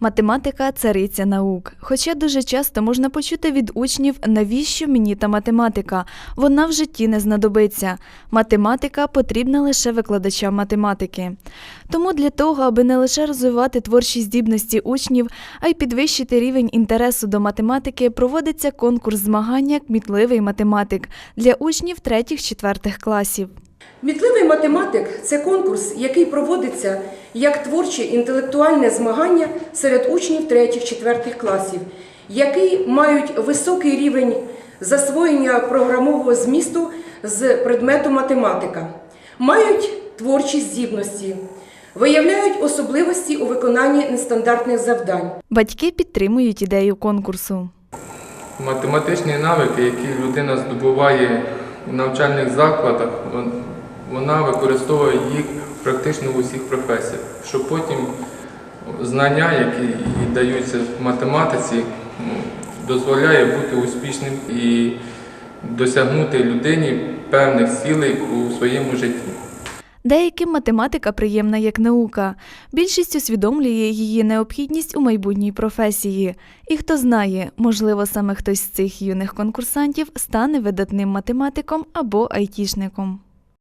Математика цариця наук. Хоча дуже часто можна почути від учнів, навіщо мені та математика? Вона в житті не знадобиться. Математика потрібна лише викладачам математики. Тому для того, аби не лише розвивати творчі здібності учнів, а й підвищити рівень інтересу до математики, проводиться конкурс змагання Кмітливий математик для учнів 3-4 класів. Мітливий математик це конкурс, який проводиться як творче інтелектуальне змагання серед учнів 3-4 класів, які мають високий рівень засвоєння програмового змісту з предмету математика, мають творчі здібності, виявляють особливості у виконанні нестандартних завдань. Батьки підтримують ідею конкурсу. Математичні навики, які людина здобуває у навчальних закладах, вона використовує їх практично в усіх професіях, щоб потім знання, які даються в математиці, ну, дозволяє бути успішним і досягнути людині певних цілей у своєму житті. Деяким математика приємна як наука. Більшість усвідомлює її необхідність у майбутній професії. І хто знає, можливо, саме хтось з цих юних конкурсантів стане видатним математиком або айтішником.